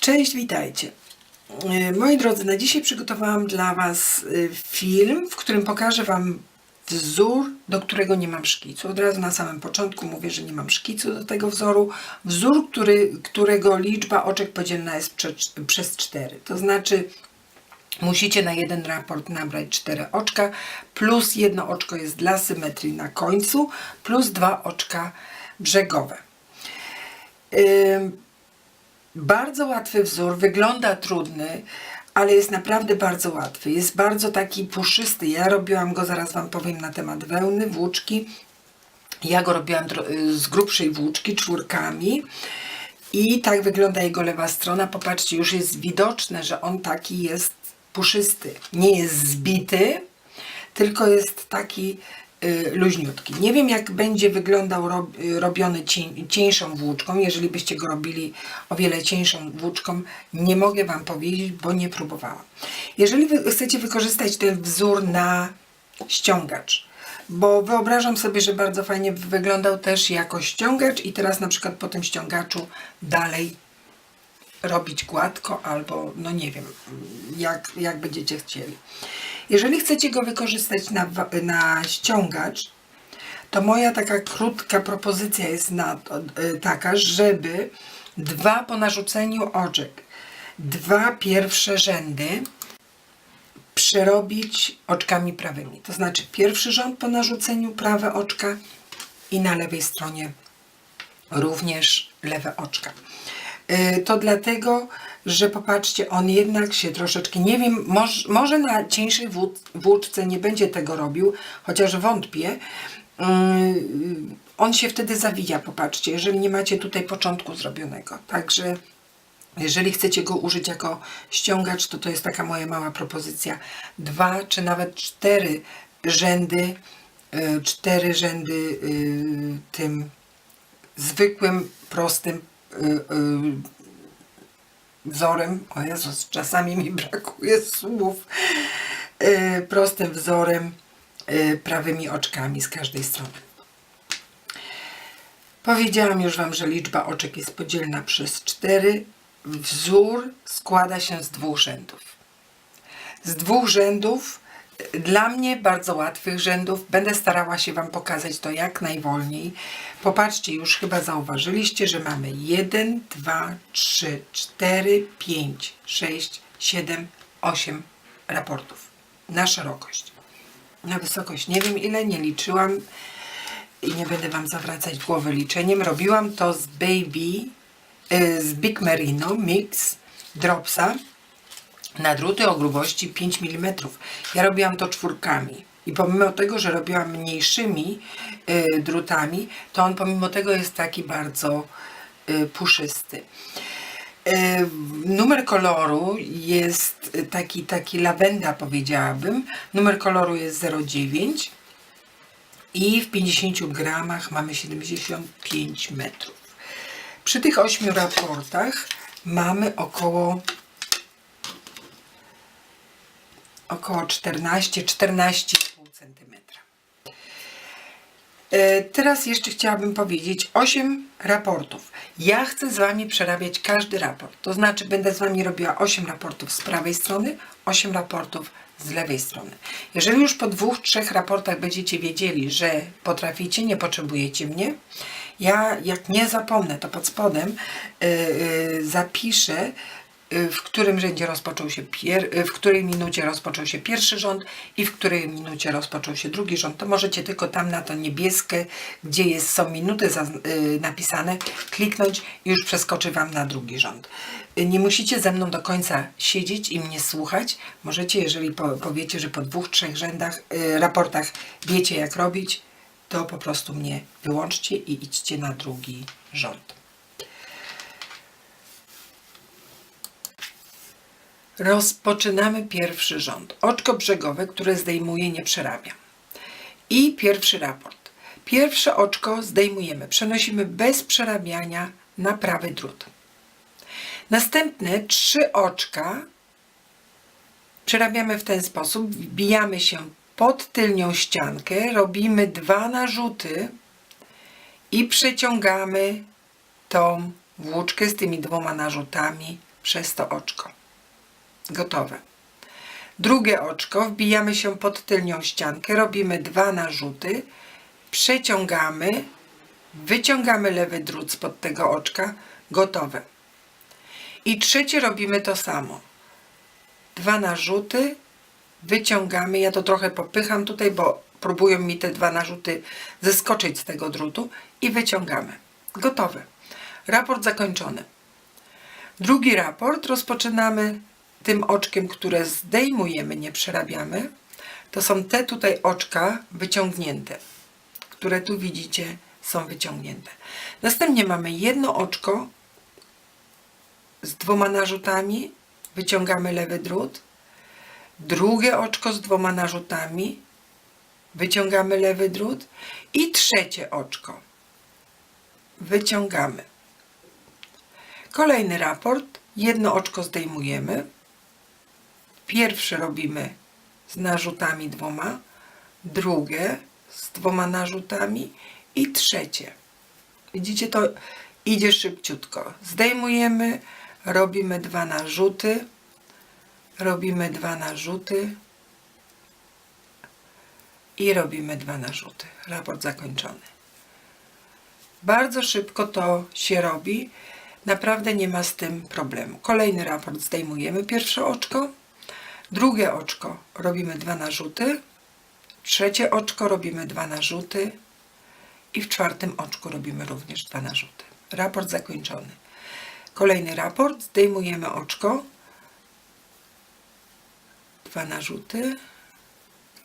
Cześć, witajcie. E, Moi drodzy, na dzisiaj przygotowałam dla Was e, film, w którym pokażę Wam wzór, do którego nie mam szkicu. Od razu na samym początku mówię, że nie mam szkicu do tego wzoru. Wzór, który, którego liczba oczek podzielna jest prze, przez 4. To znaczy musicie na jeden raport nabrać 4 oczka, plus jedno oczko jest dla symetrii na końcu, plus dwa oczka brzegowe. Ym, bardzo łatwy wzór, wygląda trudny, ale jest naprawdę bardzo łatwy. Jest bardzo taki puszysty. Ja robiłam go, zaraz Wam powiem na temat wełny, włóczki. Ja go robiłam y, z grubszej włóczki, czwórkami. I tak wygląda jego lewa strona. Popatrzcie, już jest widoczne, że on taki jest puszysty. Nie jest zbity, tylko jest taki luźniutki. Nie wiem, jak będzie wyglądał y, robiony cień, cieńszą włóczką. Jeżeli byście go robili o wiele cieńszą włóczką, nie mogę Wam powiedzieć, bo nie próbowałam. Jeżeli chcecie wykorzystać ten wzór na ściągacz, bo wyobrażam sobie, że bardzo fajnie wyglądał też jako ściągacz i teraz na przykład po tym ściągaczu dalej robić gładko albo no nie wiem, jak, jak będziecie chcieli. Jeżeli chcecie go wykorzystać na, na ściągacz, to moja taka krótka propozycja jest na, y, taka, żeby dwa po narzuceniu oczek, dwa pierwsze rzędy przerobić oczkami prawymi. To znaczy pierwszy rząd po narzuceniu prawe oczka i na lewej stronie również lewe oczka. Y, To dlatego, że popatrzcie, on jednak się troszeczkę, nie wiem, może, może na cieńszej włó- włóczce nie będzie tego robił, chociaż wątpię. Y, On się wtedy zawija, popatrzcie, jeżeli nie macie tutaj początku zrobionego. Także jeżeli chcecie go użyć jako ściągacz, to to jest taka moja mała propozycja. Dwa czy nawet cztery rzędy, y, cztery rzędy tym zwykłym, prostym wzorem, o Jezus, czasami mi brakuje słów, y, prostym wzorem, y, prawymi oczkami z każdej strony. Powiedziałam już Wam, że liczba oczek jest podzielna przez 4. Wzór składa się z dwóch rzędów. Z dwóch rzędów, y, dla mnie bardzo łatwych rzędów, będę starała się Wam pokazać to jak najwolniej. Popatrzcie, już chyba zauważyliście, że mamy 1, 2, 3, 4, 5, 6, 7, 8 raportów na szerokość. Na wysokość nie wiem ile, nie liczyłam i nie będę Wam zawracać głowy liczeniem. Robiłam to z Baby, y, z Big Merino Mix Dropsa na druty o grubości 5 mm. Ja robiłam to czwórkami. I pomimo tego, że robiłam mniejszymi y, drutami, to on pomimo tego jest taki bardzo y, puszysty. Y, numer koloru jest taki, taki lawenda powiedziałabym. Numer koloru jest 09 i w 50 gramach mamy 75 metrów. Przy tych 8 raportach mamy około około 14-14,5 cm. E, Teraz jeszcze chciałabym powiedzieć 8 raportów. Ja chcę z Wami przerabiać każdy raport. To znaczy będę z Wami robiła 8 raportów z prawej strony, 8 raportów z lewej strony. Jeżeli już po dwóch, trzech raportach będziecie wiedzieli, że potraficie, nie potrzebujecie mnie, ja jak nie zapomnę, to pod spodem yy, yy, zapiszę w którym rzędzie rozpoczął się pier- y, w której minucie rozpoczął się pierwszy rząd i w której minucie rozpoczął się drugi rząd, to możecie tylko tam na to niebieskie, gdzie jest, są minuty zaz- y, napisane, kliknąć i już przeskoczy Wam na drugi rząd. Y, Nie musicie ze mną do końca siedzieć i mnie słuchać. Możecie, jeżeli po, powiecie, że po dwóch, trzech rzędach, y, raportach wiecie jak robić, to po prostu mnie wyłączcie i idźcie na drugi rząd. Rozpoczynamy pierwszy rząd. Oczko brzegowe, które zdejmuję, nie przerabiam. I pierwszy raport. Pierwsze oczko zdejmujemy, przenosimy bez przerabiania na prawy drut. Następne trzy oczka przerabiamy w ten sposób. Wbijamy się pod tylnią ściankę, robimy dwa narzuty i przeciągamy tą włóczkę z tymi dwoma narzutami przez to oczko. Gotowe. Drugie oczko, wbijamy się pod tylnią ściankę, robimy dwa narzuty, przeciągamy, wyciągamy lewy drut spod tego oczka, gotowe. I trzecie robimy to samo. Dwa narzuty, wyciągamy, ja to trochę popycham tutaj, bo próbują mi te dwa narzuty zeskoczyć z tego drutu i wyciągamy. Gotowe. Raport zakończony. Drugi raport rozpoczynamy tym oczkiem, które zdejmujemy, nie przerabiamy. To są te tutaj oczka wyciągnięte, które tu widzicie są wyciągnięte. Następnie mamy jedno oczko z dwoma narzutami, wyciągamy lewy drut. Drugie oczko z dwoma narzutami, wyciągamy lewy drut. I trzecie oczko, wyciągamy. Kolejny raport. Jedno oczko zdejmujemy. Pierwsze robimy z narzutami dwoma, drugie z dwoma narzutami i trzecie. Widzicie, to idzie szybciutko. Zdejmujemy, robimy dwa narzuty, robimy dwa narzuty i robimy dwa narzuty. Raport zakończony. Bardzo szybko to się robi. Naprawdę nie ma z tym problemu. Kolejny raport zdejmujemy pierwsze oczko, drugie oczko robimy dwa narzuty, trzecie oczko robimy dwa narzuty i w czwartym oczku robimy również dwa narzuty. Raport zakończony. Kolejny raport, zdejmujemy oczko, dwa narzuty,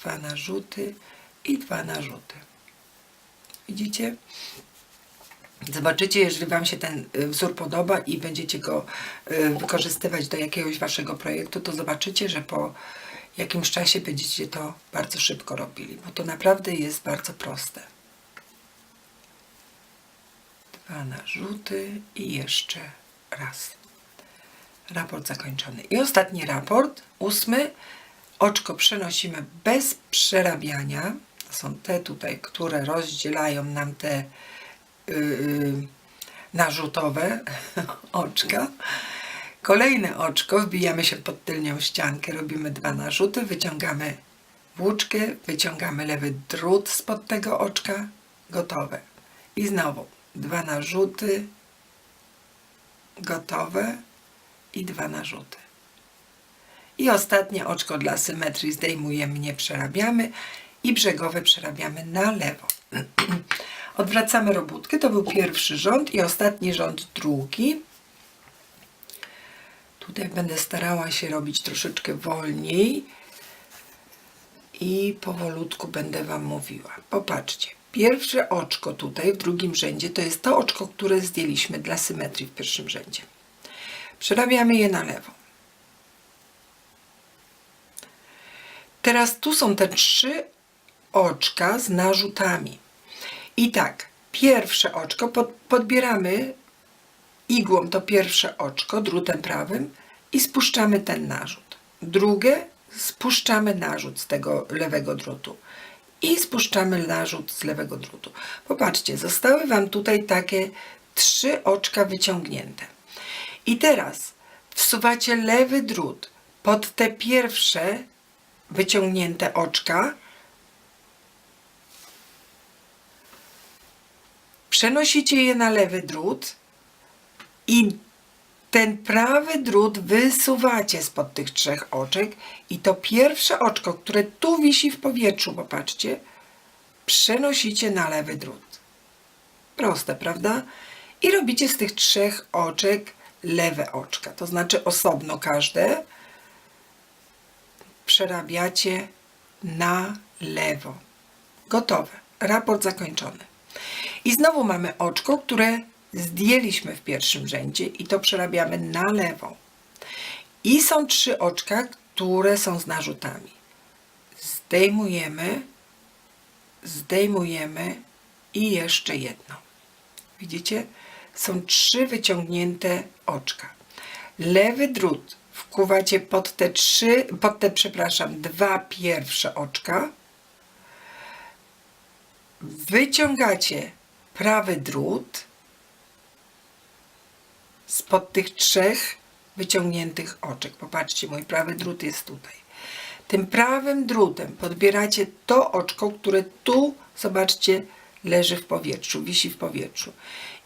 dwa narzuty i dwa narzuty. Widzicie? Zobaczycie, jeżeli Wam się ten y, wzór podoba i będziecie go y, wykorzystywać do jakiegoś Waszego projektu, to zobaczycie, że po jakimś czasie będziecie to bardzo szybko robili, bo to naprawdę jest bardzo proste. Dwa narzuty i jeszcze raz. Raport zakończony. I ostatni raport, ósmy. Oczko przenosimy bez przerabiania. To są te tutaj, które rozdzielają nam te narzutowe oczka. Kolejne oczko, wbijamy się pod tylnią ściankę, robimy dwa narzuty, wyciągamy włóczkę, wyciągamy lewy drut spod tego oczka, gotowe. I znowu dwa narzuty, gotowe i dwa narzuty. I ostatnie oczko dla symetrii zdejmujemy, nie przerabiamy i brzegowe przerabiamy na lewo. Odwracamy robótkę, to był pierwszy rząd i ostatni rząd drugi. Tutaj będę starała się robić troszeczkę wolniej i powolutku będę Wam mówiła. Popatrzcie, pierwsze oczko tutaj w drugim rzędzie to jest to oczko, które zdjęliśmy dla symetrii w pierwszym rzędzie. Przerabiamy je na lewo. Teraz tu są te trzy oczka z narzutami. I tak, pierwsze oczko pod, podbieramy igłą to pierwsze oczko drutem prawym i spuszczamy ten narzut. Drugie spuszczamy narzut z tego lewego drutu i spuszczamy narzut z lewego drutu. Popatrzcie, zostały Wam tutaj takie trzy oczka wyciągnięte. I teraz wsuwacie lewy drut pod te pierwsze wyciągnięte oczka przenosicie je na lewy drut i ten prawy drut wysuwacie spod tych trzech oczek i to pierwsze oczko, które tu wisi w powietrzu, popatrzcie, przenosicie na lewy drut. Proste, prawda? I robicie z tych trzech oczek lewe oczka, to znaczy osobno każde przerabiacie na lewo. Gotowe. Raport zakończony. I znowu mamy oczko, które zdjęliśmy w pierwszym rzędzie i to przerabiamy na lewo. I są trzy oczka, które są z narzutami. Zdejmujemy, zdejmujemy i jeszcze jedno. Widzicie? Są trzy wyciągnięte oczka. Lewy drut wkuwacie pod te trzy, pod te, przepraszam, dwa pierwsze oczka. Wyciągacie prawy drut spod tych trzech wyciągniętych oczek. Popatrzcie, mój prawy drut jest tutaj. Tym prawym drutem podbieracie to oczko, które tu, zobaczcie, leży w powietrzu, wisi w powietrzu.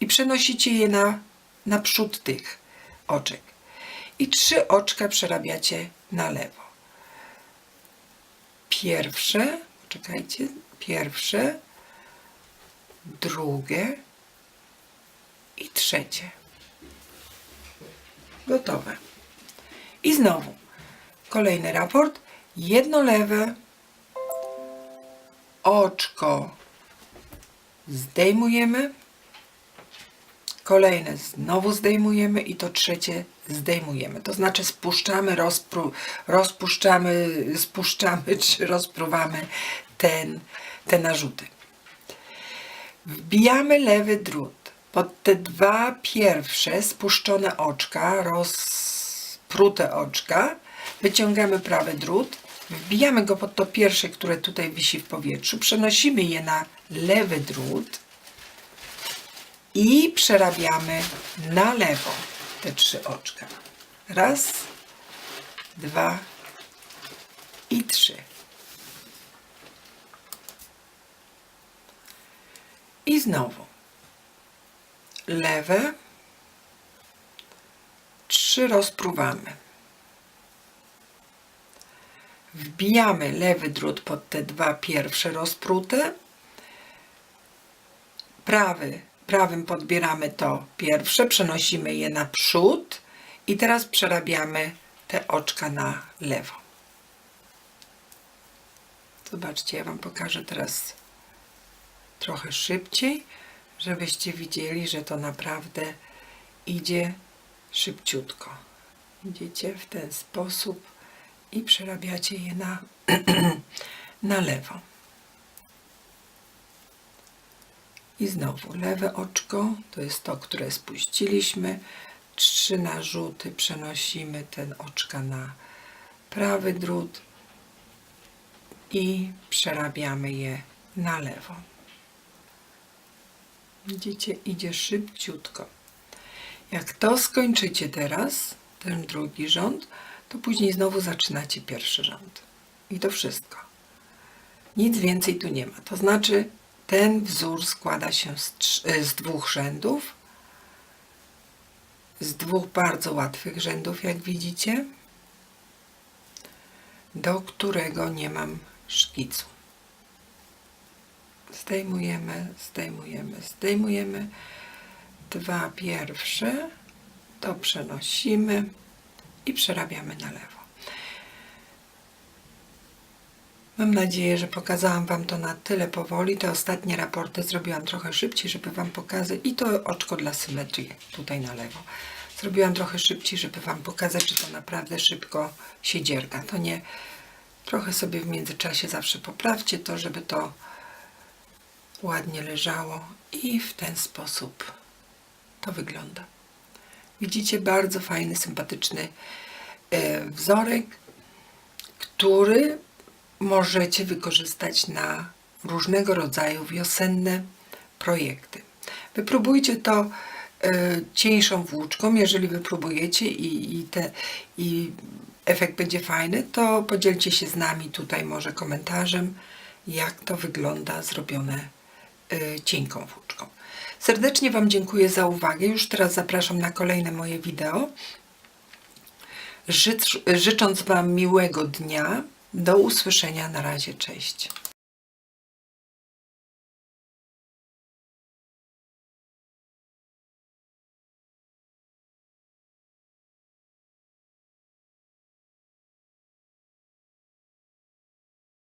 I przenosicie je na, na przód tych oczek. I trzy oczka przerabiacie na lewo. Pierwsze, czekajcie, pierwsze, drugie i trzecie. Gotowe. I znowu kolejny raport. Jedno lewe oczko zdejmujemy. Kolejne znowu zdejmujemy i to trzecie zdejmujemy. To znaczy spuszczamy, rozpru, rozpuszczamy, spuszczamy czy rozpruwamy ten, te narzuty. Wbijamy lewy drut pod te dwa pierwsze spuszczone oczka, rozprute oczka. Wyciągamy prawy drut, wbijamy go pod to pierwsze, które tutaj wisi w powietrzu, przenosimy je na lewy drut i przerabiamy na lewo te trzy oczka. Raz, dwa i trzy. I znowu lewe, trzy rozpruwamy. Wbijamy lewy drut pod te dwa pierwsze rozprute. Prawy, prawym podbieramy to pierwsze, przenosimy je na przód i teraz przerabiamy te oczka na lewo. Zobaczcie, ja Wam pokażę teraz trochę szybciej, żebyście widzieli, że to naprawdę idzie szybciutko. Idziecie w ten sposób i przerabiacie je na, na lewo. I znowu lewe oczko, to jest to, które spuściliśmy. Trzy narzuty przenosimy ten oczka na prawy drut i przerabiamy je na lewo. Widzicie, idzie szybciutko. Jak to skończycie teraz, ten drugi rząd, to później znowu zaczynacie pierwszy rząd. I to wszystko. Nic więcej tu nie ma. To znaczy, ten wzór składa się z, trz- z dwóch rzędów, z dwóch bardzo łatwych rzędów, jak widzicie, do którego nie mam szkicu. Zdejmujemy, zdejmujemy, zdejmujemy. Dwa pierwsze, to przenosimy i przerabiamy na lewo. Mam nadzieję, że pokazałam Wam to na tyle powoli. Te ostatnie raporty zrobiłam trochę szybciej, żeby Wam pokazać. I to oczko dla symetrii tutaj na lewo. Zrobiłam trochę szybciej, żeby Wam pokazać, że to naprawdę szybko się dzierga. To nie... Trochę sobie w międzyczasie zawsze poprawcie to, żeby to ładnie leżało i w ten sposób to wygląda. Widzicie bardzo fajny, sympatyczny e, wzorek, który możecie wykorzystać na różnego rodzaju wiosenne projekty. Wypróbujcie to e, cieńszą włóczką. Jeżeli wypróbujecie i, i, te, i efekt będzie fajny, to podzielcie się z nami tutaj może komentarzem, jak to wygląda zrobione cienką włóczką. Serdecznie Wam dziękuję za uwagę. Już teraz zapraszam na kolejne moje wideo. Życz, życząc Wam miłego dnia. Do usłyszenia. Na razie. Cześć.